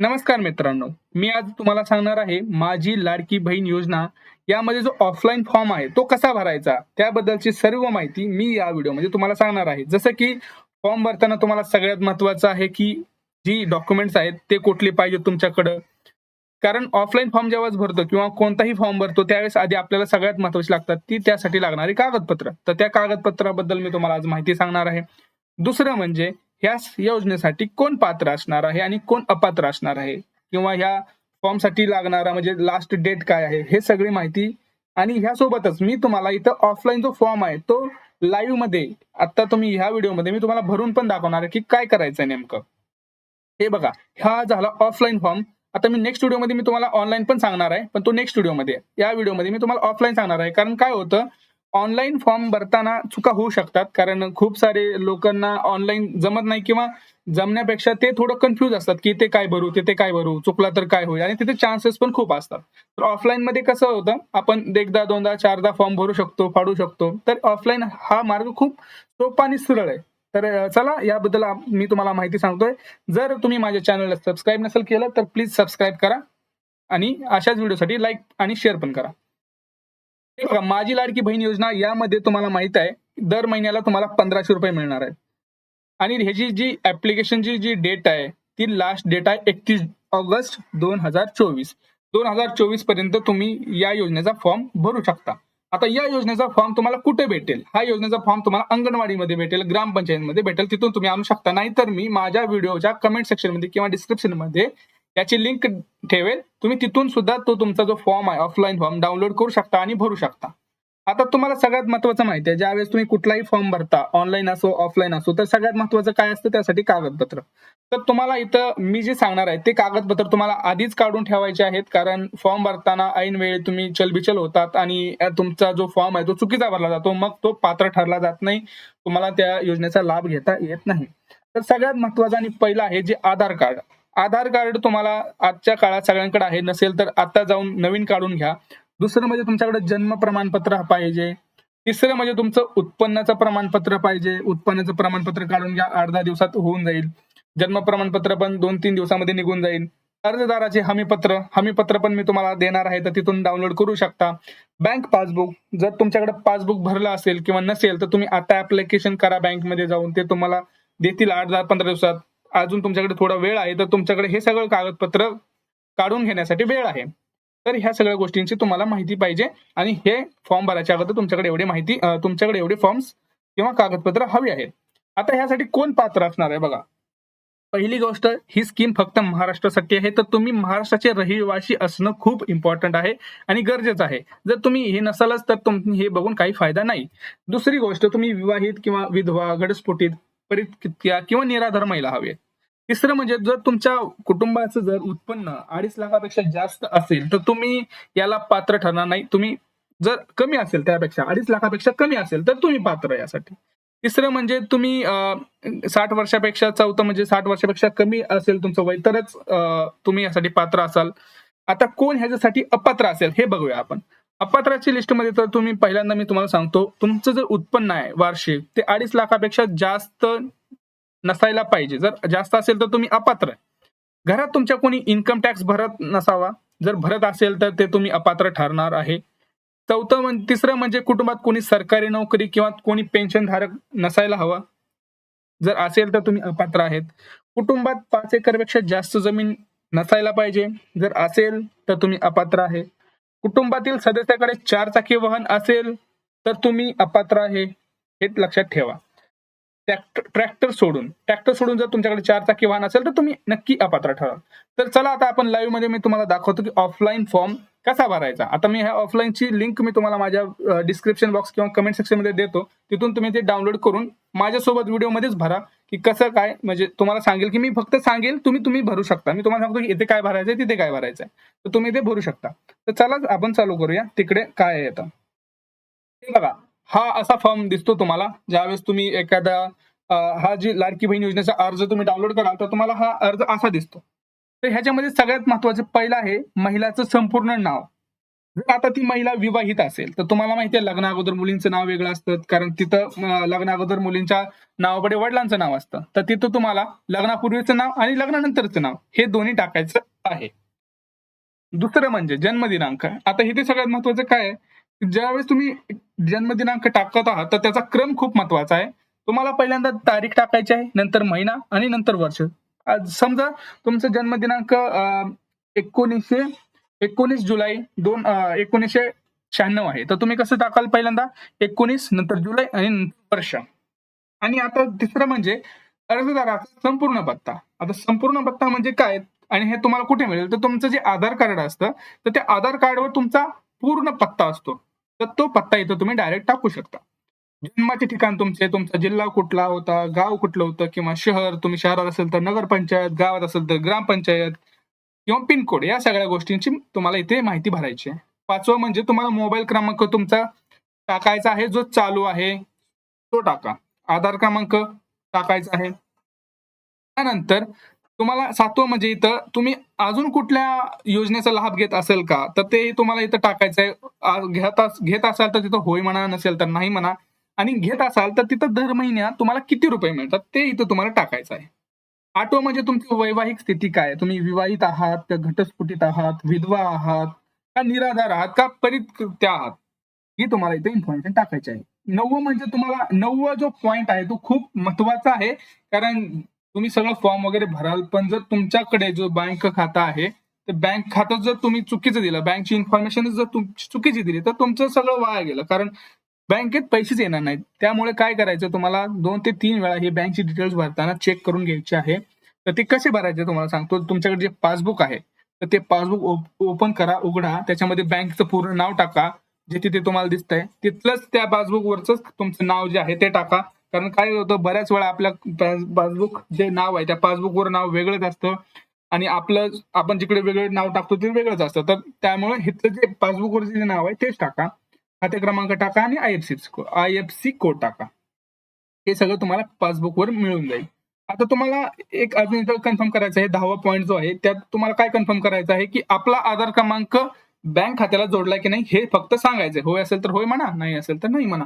नमस्कार मित्रांनो मी आज तुम्हाला सांगणार आहे माझी लाडकी बहीण योजना. यामध्ये जो ऑफलाईन फॉर्म आहे तो कसा भरायचा? त्याबद्दलची सर्व माहिती मी या व्हिडिओमध्ये तुम्हाला सांगणार आहे. जसं की फॉर्म भरताना तुम्हाला सगळ्यात महत्वाचं आहे की जी डॉक्युमेंट्स आहेत ते कुठले पाहिजे तुमच्याकडं? कारण ऑफलाईन फॉर्म जेव्हाच भरतो किंवा कोणताही फॉर्म भरतो त्यावेळेस आधी आपल्याला सगळ्यात महत्वाची लागतात ती त्यासाठी लागणारी कागदपत्र. तर त्या कागदपत्राबद्दल मी तुम्हाला आज माहिती सांगणार आहे. दुसरं म्हणजे ह्या योजनेसाठी कोण पात्र असणार आहे आणि कोण अपात्र असणार आहे? किंवा ह्या फॉर्मसाठी लागणारा म्हणजे लास्ट डेट काय आहे? हे सगळी माहिती आणि ह्यासोबतच मी तुम्हाला इथं ऑफलाईन जो फॉर्म आहे तो लाईव्हमध्ये आता तुम्ही ह्या व्हिडिओमध्ये मी तुम्हाला भरून पण दाखवणार आहे की काय करायचं नेमकं. हे बघा हा झाला ऑफलाईन फॉर्म आता मी नेक्स्ट व्हिडिओमध्ये मी तुम्हाला ऑनलाईन पण सांगणार आहे पण तो नेक्स्ट व्हिडिओमध्ये या व्हिडिओमध्ये मी तुम्हाला ऑफलाईन सांगणार आहे. कारण काय होतं ऑनलाईन फॉर्म भरताना चुका होऊ शकतात. कारण खूप सारे लोकांना ऑनलाईन जमत नाही किंवा जमण्यापेक्षा ते थोडं कन्फ्यूज असतात की ते काय भरू ते काय भरू चुकला तर काय होईल? आणि तिथे चान्सेस पण खूप असतात. तर ऑफलाईन मध्ये कसं होतं आपण एकदा दोनदा चारदा फॉर्म भरू शकतो फाडू शकतो. तर ऑफलाईन हा मार्ग खूप सोपा आणि सरळ आहे. तर चला याबद्दल मी तुम्हाला माहिती सांगतोय. जर तुम्ही माझ्या चॅनलला सबस्क्राईब नसेल केलं तर प्लीज सबस्क्राईब करा. आणि अशाच व्हिडिओसाठी लाईक आणि शेअर पण करा. बघा माझी लाडकी बहीण योजना यामध्ये तुम्हाला माहीत आहे दर महिन्याला तुम्हाला पंधराशे रुपये मिळणार आहे. आणि ह्याची जी ऍप्लिकेशनची जी डेट आहे ती लास्ट डेट आहे एकतीस ऑगस्ट दोन हजार चोवीस. दोन हजार चोवीसपर्यंत तुम्ही या योजनेचा फॉर्म भरू शकता. आता या योजनेचा फॉर्म तुम्हाला कुठे भेटेल? हा योजनेचा फॉर्म तुम्हाला अंगणवाडीमध्ये भेटेल ग्रामपंचायतमध्ये भेटेल. तिथून तुम्ही आणू शकता. नाहीतर मी माझ्या व्हिडिओच्या कमेंट सेक्शनमध्ये किंवा डिस्क्रिप्शन त्याची याची लिंक ठेवेल. तुम्ही तिथून सुद्धा तो तुमचा जो फॉर्म आहे ऑफलाईन फॉर्म डाउनलोड करू शकता आणि भरू शकता. आता तुम्हाला सगळ्यात महत्वाचं माहिती आहे ज्यावेळेस तुम्ही कुठलाही फॉर्म भरता ऑनलाईन असो ऑफलाईन असो तर सगळ्यात महत्वाचं काय असतं त्यासाठी कागदपत्र. तर तुम्हाला इथं मी जे सांगणार आहे ते कागदपत्र तुम्हाला आधीच काढून ठेवायचे आहेत. कारण फॉर्म भरताना ऐन वेळी तुम्ही चलबिचल होतात आणि तुमचा जो फॉर्म आहे तो चुकीचा भरला जातो. मग तो पात्र ठरला जात नाही. तुम्हाला त्या योजनेचा लाभ घेता येत नाही. तर सगळ्यात महत्वाचं आणि पहिलं आहे जे आधार कार्ड. आधार कार्ड तुम्हाला आजच्या काळात सगळ्यांकडे आहे नसेल तर आता जाऊन नवीन काढून घ्या. दुसरं म्हणजे तुमच्याकडे जन्म प्रमाणपत्र पाहिजे. तिसरं म्हणजे तुमचं उत्पन्नाचं प्रमाणपत्र पाहिजे. उत्पन्नाचं प्रमाणपत्र काढून घ्या अर्धा दहा दिवसात होऊन जाईल. जन्म प्रमाणपत्र पण दोन तीन दिवसामध्ये निघून जाईल. अर्जदाराचे हमीपत्र हमीपत्र पण मी तुम्हाला देणार आहे तर तिथून डाउनलोड करू शकता. बँक पासबुक जर तुमच्याकडे पासबुक भरलं असेल किंवा नसेल तर तुम्ही आता ऍप्लिकेशन करा बँकमध्ये जाऊन. ते तुम्हाला देतील आठ दहा पंधरा दिवसात. अजून तुमच्याकडे थोडा वेळ आहे तर तुमच्याकडे हे सगळं कागदपत्र काढून घेण्यासाठी वेळ आहे. तर ह्या सगळ्या गोष्टींची तुम्हाला माहिती पाहिजे आणि हे फॉर्म भरायच्या अगोदर तुमच्याकडे एवढी माहिती तुमच्याकडे एवढे फॉर्म्स किंवा कागदपत्र हवी आहेत. आता ह्यासाठी कोण पात्र असणार आहे बघा? पहिली गोष्ट ही स्कीम फक्त महाराष्ट्रासाठी आहे तर तुम्ही महाराष्ट्राचे रहिवासी असणं खूप इम्पॉर्टंट आहे आणि गरजेचं आहे. जर तुम्ही हे नसालच तर तुम्ही हे बघून काही फायदा नाही. दुसरी गोष्ट तुम्ही विवाहित किंवा विधवा घटस्फोटीत परित्या किंवा निराधार महिला हवी तिसरं म्हणजे जर तुमच्या कुटुंबाचं जर उत्पन्न अडीच लाखापेक्षा जास्त असेल तर तुम्ही याला पात्र ठरणार नाही. तुम्ही जर कमी असेल त्यापेक्षा अडीच लाखापेक्षा कमी असेल तर तुम्ही पात्र यासाठी. तिसरं म्हणजे तुम्ही अं, साठ वर्षापेक्षा चौथं म्हणजे साठ वर्षापेक्षा कमी असेल तुमचं वय तरच तुम्ही यासाठी पात्र असाल. आता कोण ह्याच्यासाठी अपात्र असेल हे बघूया आपण. अपात्राची लिस्टमध्ये तर तुम्ही पहिल्यांदा मी तुम्हाला सांगतो तुमचं जर उत्पन्न आहे वार्षिक ते अडीच लाखापेक्षा जास्त नसायला पाहिजे. जर जास्त असेल तर तुम्ही अपात्र आहे. घरात तुमच्या कोणी इन्कम टॅक्स भरत नसावा. जर भरत असेल तर ते तुम्ही अपात्र ठरणार आहे. चौथं म्हणजे तिसरं म्हणजे कुटुंबात कोणी सरकारी नोकरी किंवा कोणी पेन्शन धारक नसायला हवा. जर असेल तर तुम्ही अपात्र आहेत. कुटुंबात पाच एकरपेक्षा जास्त जमीन नसायला पाहिजे. जर असेल तर तुम्ही अपात्र आहे. कुटुंबातील सदस्याकडे चार चाकी वाहन असेल तर तुम्ही अपात्र आहे हे लक्षात ठेवा. ट्रॅक्टर सोडून. ट्रॅक्टर सोडून जर तुमच्याकडे चार चाकी वाहन असेल तर तुम्ही नक्की अपात्र ठराल. तर चला आता आपण लाईव्हमध्ये मी तुम्हाला दाखवतो की ऑफलाईन फॉर्म कसा भरायचा. आता मी ह्या ऑफलाईनची लिंक मी तुम्हाला माझ्या डिस्क्रिप्शन बॉक्स किंवा कमेंट सेक्शनमध्ये देतो. तिथून तुम्ही ते डाउनलोड करून माझ्यासोबत व्हिडिओमध्येच भरा. की कसं काय म्हणजे तुम्हाला सांगेल की मी फक्त सांगेल तुम्ही तुम्ही भरू शकता. मी तुम्हाला सांगतो की इथे काय भरायचंय तिथे काय भरायचंय. तर तुम्ही ते भरू शकता. तर चला आपण चालू करूया. तिकडे काय येतं हे बघा हा असा फॉर्म दिसतो तुम्हाला ज्यावेळेस तुम्ही एखादा हा जी लाडकी बहीण योजनेचा अर्ज तुम्ही डाउनलोड कराल तर तुम्हाला हा अर्ज असा दिसतो. तर ह्याच्यामध्ये सगळ्यात महत्वाचं पहिलं आहे महिलाचं संपूर्ण नाव. जर आता ती महिला विवाहित असेल तर तुम्हाला माहिती आहे लग्ना अगोदर मुलींचं नाव वेगळं असतं. कारण तिथं लग्ना अगोदर मुलींच्या नावाकडे वडिलांचं नाव असतं. तर तिथं तुम्हाला लग्नापूर्वीचं नाव आणि लग्नानंतरचं नाव हे दोन्ही टाकायचं आहे. दुसरं म्हणजे जन्मदिनांक. आता इथे सगळ्यात महत्वाचं काय आहे? ज्यावेळेस तुम्ही जन्मदिनांक टाकत आहात तर त्याचा क्रम खूप महत्त्वाचा आहे. तुम्हाला पहिल्यांदा तारीख टाकायची आहे नंतर महिना आणि नंतर वर्ष. समजा तुमचा जन्मदिनांक एकोणीसशे एकोणीस जुलै दोन एकोणीसशे शहाण्णव आहे. तर तुम्ही कसं टाकाल पहिल्यांदा? एकोणीस नंतर जुलै आणि वर्ष. आणि आता तिसरं म्हणजे अर्जदाराचा संपूर्ण पत्ता आता संपूर्ण पत्ता म्हणजे काय? आणि हे तुम्हाला कुठे मिळेल? तर तुमचं जे आधार कार्ड असतं तर त्या आधार कार्डवर तुमचा पूर्ण पत्ता असतो. तर तो पत्ता इथं तुम्ही डायरेक्ट टाकू शकता. जन्माचे ठिकाण तुमचे तुमचा जिल्हा कुठला होता गाव कुठलं होतं किंवा शहर तुम्ही शहरात असेल तर नगरपंचायत गावात असेल तर ग्रामपंचायत किंवा पिनकोड या सगळ्या गोष्टींची तुम्हाला इथे माहिती भरायची आहे. पाचवं म्हणजे तुम्हाला मोबाईल क्रमांक तुमचा टाकायचा आहे जो चालू आहे तो टाका. आधार क्रमांक टाकायचा आहे. त्यानंतर तुम्हाला सातवं म्हणजे इथं तुम्ही अजून कुठल्या योजनेचा लाभ घेत असेल का तर ते तुम्हाला इथं टाकायचं आहे. घेत घेत असाल तर तिथं होय म्हणा नसेल तर नाही म्हणा. आणि घेत असाल तर तिथं दर महिन्यात तुम्हाला किती रुपये मिळतात ते इथं तुम्हाला टाकायचं आहे. आठवं म्हणजे तुमची वैवाहिक स्थिती काय? आहे? तुम्ही विवाहित आहात का घटस्फुटीत आहात विधवा आहात का निराधार आहात का परित्या आहात? ही तुम्हाला इथे इन्फॉर्मेशन टाकायची आहे. नववं म्हणजे तुम्हाला नववा जो पॉइंट आहे तो खूप महत्त्वाचा आहे. कारण तुम्ही सगळं फॉर्म वगैरे भराल पण जर तुमच्याकडे जो बँक खाता आहे ते बँक खातं जर तुम्ही चुकीचं दिलं बँकची इन्फॉर्मेशन जर तुमची चुकीची दिली तर तुमचं सगळं वाया गेलं. कारण बँकेत पैसेच येणार नाहीत. त्यामुळे काय करायचं तुम्हाला? दोन ते तीन वेळा हे बँकची डिटेल्स भरताना चेक करून घ्यायचे आहे. तर ते कसे भरायचे तुम्हाला सांगतो. तुमच्याकडे जे पासबुक आहे तर ते पासबुक ओपन करा उघडा. त्याच्यामध्ये बँकचं पूर्ण नाव टाका. जे तिथे तुम्हाला दिसतंय. तिथलंच त्या पासबुक वरच तुमचं नाव जे आहे ते टाका. कारण काय होतं बऱ्याच वेळा आपल्या पासबुक जे नाव आहे त्या पासबुकवर नाव वेगळंच असतं. आणि आपलं आपण जिकडे वेगळं नाव टाकतो ते वेगळंच असतं. तर त्यामुळे हिथलं जे पासबुकवर जे नाव आहे तेच टाका. खाते क्रमांक टाका आणि I F C I F C code टाका. हे सगळं तुम्हाला पासबुकवर मिळून जाईल. आता तुम्हाला एक अजून इथं कन्फर्म करायचं आहे दहावा पॉईंट जो आहे त्यात तुम्हाला काय कन्फर्म करायचं आहे की आपला आधार क्रमांक बँक खात्याला जोडलाय की नाही हे फक्त सांगायचं होय असेल तर होय म्हणा नाही असेल तर नाही म्हणा.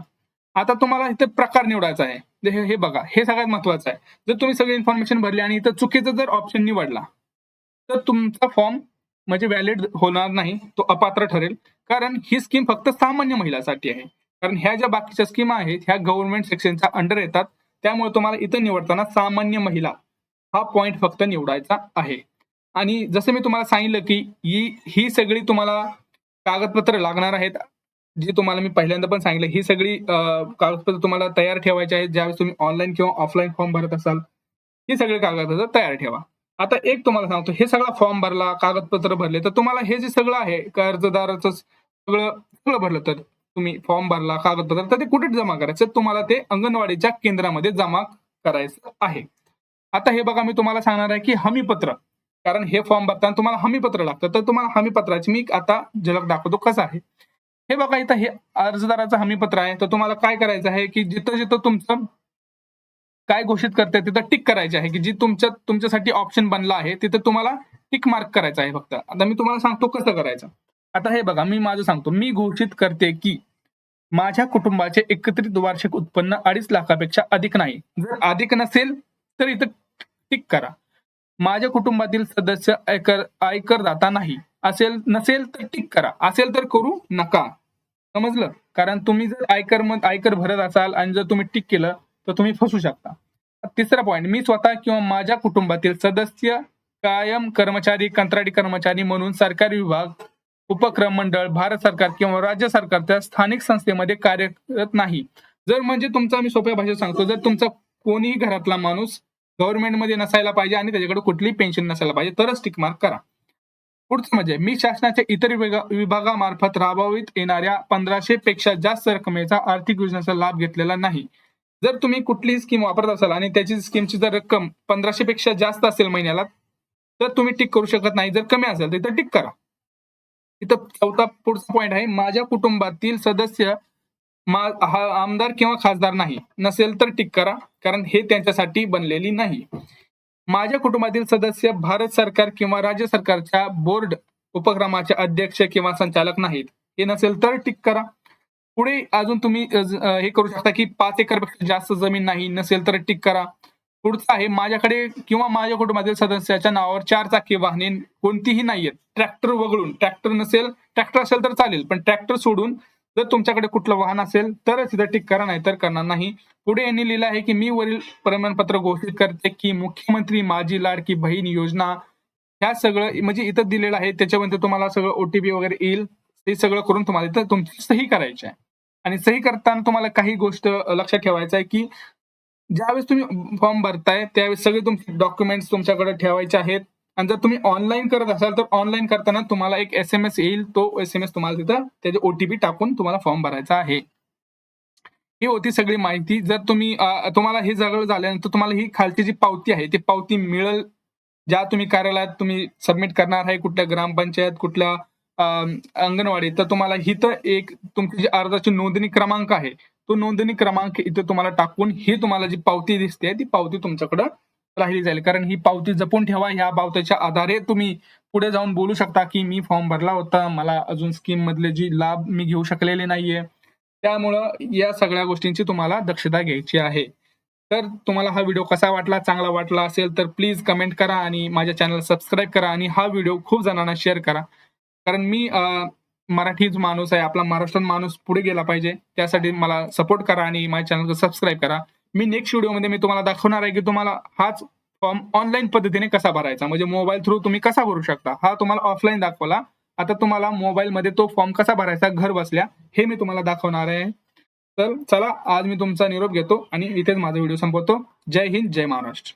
आता तुम्हाला इथे प्रकार निवडायचा आहे. हे हे बघा हे सगळ्यात महत्वाचं आहे. जर तुम्ही सगळी इन्फॉर्मेशन भरली आणि इथं चुकीचं जर ऑप्शन निवडला तर तुमचा फॉर्म म्हणजे व्हॅलिड होणार नाही तो अपात्र ठरेल. कारण ही स्कीम फक्त सामान्य महिलासाठी आहे. कारण ह्या ज्या बाकीच्या स्कीम आहेत ह्या गव्हर्नमेंट सेक्शनच्या अंडर येतात त्यामुळे तुम्हाला इथं निवडताना सामान्य महिला हा पॉइंट फक्त निवडायचा आहे. आणि जसं मी तुम्हाला सांगितलं की ही ही सगळी तुम्हाला कागदपत्र लागणार आहेत जे तुम्हाला मी पहिल्यांदा पण सांगितलं ही सगळी कागदपत्र तुम्हाला तयार ठेवायची आहेत ज्यावेळेस तुम्ही ऑनलाईन किंवा ऑफलाईन फॉर्म भरत असाल ही सगळी कागदपत्र तयार ठेवा. आता एक तुम्हाला सांगतो हे सगळा फॉर्म भरला कागदपत्र भरले तर तुम्हाला हे जे सगळं आहे कर्जदाराचं सगळं सगळं भरलं तर तुम्ही फॉर्म भरला कागदपत्र तर ते कुठे जमा करायचं? तुम्हाला ते अंगणवाडीच्या केंद्रामध्ये जमा करायचं आहे. आता हे बघा मी तुम्हाला सांगणार आहे की हमीपत्र कारण हे फॉर्म भरताना तुम्हाला हमीपत्र लागतं तर तुम्हाला हमीपत्राची मी आता झलक दाखवतो कसं आहे. हे बघा इथं हे अर्जदाराचं हमीपत्र आहे तर तुम्हाला काय करायचं आहे की जिथं जिथं तुमचं काय घोषित करते तिथं टिक करायचे आहे की जी तुमच्या तुमच्यासाठी ऑप्शन बनला आहे तिथं तुम्हाला टिक मार्क करायचा आहे फक्त. आता मी तुम्हाला सांगतो कसं करायचं. आता हे बघा मी माझं सांगतो. मी घोषित करते की माझ्या कुटुंबाचे एकत्रित वार्षिक उत्पन्न अडीच लाखापेक्षा अधिक नाही. जर अधिक नसेल तर इथं टिक करा. माझ्या कुटुंबातील सदस्य आयकर आयकरदाता नाही. असेल नसेल तर टिक करा. असेल तर करू नका. समजलं? कारण तुम्ही जर आयकर मग आयकर भरत असाल आणि जर तुम्ही टिक केलं तर तुम्ही फसू शकता. तिसरा पॉईंट मी स्वतः किंवा माझ्या कुटुंबातील सदस्य कायम कर्मचारी कंत्राटी कर्मचारी म्हणून सरकारी विभाग उपक्रम मंडळ भारत सरकार किंवा राज्य सरकारच्या स्थानिक संस्थेमध्ये कार्य करत नाही. जर म्हणजे तुमचा मी सोप्या भाषेत सांगतो जर तुमचा कोणीही घरातला माणूस गव्हर्नमेंटमध्ये नसायला पाहिजे आणि त्याच्याकडे कुठलीही पेन्शन नसायला पाहिजे तरच टिक मार्क करा. पुढचं म्हणजे मी शासनाच्या इतर विभागामार्फत राबवित येणाऱ्या पंधराशे पेक्षा जास्त रकमेचा आर्थिक योजनेचा लाभ घेतलेला नाही. जर तुम्ही कुठलीही स्कीम वापरत असाल आणि त्याची स्कीमची जर रक्कम पंधराशे पेक्षा जास्त असेल महिन्याला तर तुम्ही टिक करू शकत नाही. जर कमी असेल तर इथं टिक करा. इथं चौथा पुढचा पॉईंट आहे माझ्या कुटुंबातील सदस्य मा- हा आमदार किंवा खासदार नाही. नसेल तर टिक करा कारण हे त्यांच्यासाठी बनलेली नाही. माझ्या कुटुंबातील सदस्य भारत सरकार किंवा राज्य सरकारच्या बोर्ड उपक्रमाचे अध्यक्ष किंवा संचालक नाहीत. हे नसेल तर टिक करा. पुढे अजून तुम्ही हे करू शकता की पाच एकरपेक्षा जास्त जमीन नाही नसेल तर टिक करा. पुढचं आहे माझ्याकडे किंवा माझ्या कुटुंबातील सदस्याच्या नावावर चार चाकी वाहने कोणतीही नाहीयेत. ट्रॅक्टर वगळून ट्रॅक्टर नसेल ट्रॅक्टर असेल तर चालेल पण ट्रॅक्टर सोडून जर तुमच्याकडे कुठलं वाहन असेल तरच तिथं टिक करा नाही तर करणार नाही. पुढे यांनी लिहिलं आहे की मी वरील प्रमाणपत्र घोषित करते की मुख्यमंत्री माझी लाडकी बहीण योजना ह्या सगळं म्हणजे इथं दिलेलं आहे त्याच्यामध्ये तुम्हाला सगळं ओटीपी वगैरे येईल. ते सगळं करून तुम्हाला इथं तुमची सही करायची आहे. आणि सही करताना तुम्हाला काही गोष्ट लक्षात ठेवायचं आहे की ज्यावेळेस तुम्ही फॉर्म भरताय त्यावेळेस सगळे तुमचे डॉक्युमेंट्स तुमच्याकडे ठेवायचे आहेत. आणि जर तुम्ही ऑनलाईन करत असाल तर ऑनलाईन करताना तुम्हाला एक एस एम एस येईल. तो एस एम एस तुम्हाला तिथं त्याचे ओटीपी टाकून तुम्हाला फॉर्म भरायचा आहे. ही होती सगळी माहिती. जर तुम्ही तुम्हाला हे सगळं झाल्यानंतर तुम्हाला ही खालची जी पावती आहे ती पावती मिळेल. ज्या तुम्ही कार्यालयात तुम्ही सबमिट करणार आहे कुठल्या ग्रामपंचायत कुठल्या अंगणवाडी. तर तुम्हाला हिथं एक तुमची जी अर्जाची नोंदणी क्रमांक आहे तो नोंदणी क्रमांक इथे तुम्हाला टाकून ही तुम्हाला जी पावती दिसते ती पावती तुमच्याकडं राहिली जाईल. कारण ही पावती जपून ठेवा ह्या पावतीच्या आधारे तुम्ही पुढे जाऊन बोलू शकता की मी फॉर्म भरला होता मला अजून स्कीम मधले जी लाभ मी घेऊ शकलेले नाहीये. त्यामुळं या सगळ्या गोष्टींची तुम्हाला दक्षता घ्यायची आहे. तर तुम्हाला हा व्हिडिओ कसा वाटला चांगला वाटला असेल तर प्लीज कमेंट करा आणि माझ्या चॅनल सबस्क्राईब करा आणि हा व्हिडिओ खूप जणांना शेअर करा. कारण मी मराठीच माणूस आहे आपला महाराष्ट्रात माणूस पुढे गेला पाहिजे. त्यासाठी मला सपोर्ट करा आणि माझ्या चॅनलला सबस्क्राईब करा. मी नेक्स्ट व्हिडिओमध्ये मी तुम्हाला दाखवणार आहे की तुम्हाला हाच फॉर्म ऑनलाईन पद्धतीने कसा भरायचा. म्हणजे मोबाईल थ्रू तुम्ही कसा भरू शकता. हा तुम्हाला ऑफलाईन दाखवला. आता तुम्हाला मोबाईलमध्ये तो फॉर्म कसा भरायचा घर बसल्या हे मी तुम्हाला दाखवणार आहे. तर चला आज मी तुमचा निरोप घेतो आणि इथेच माझा व्हिडिओ संपवतो. जय हिंद जय महाराष्ट्र.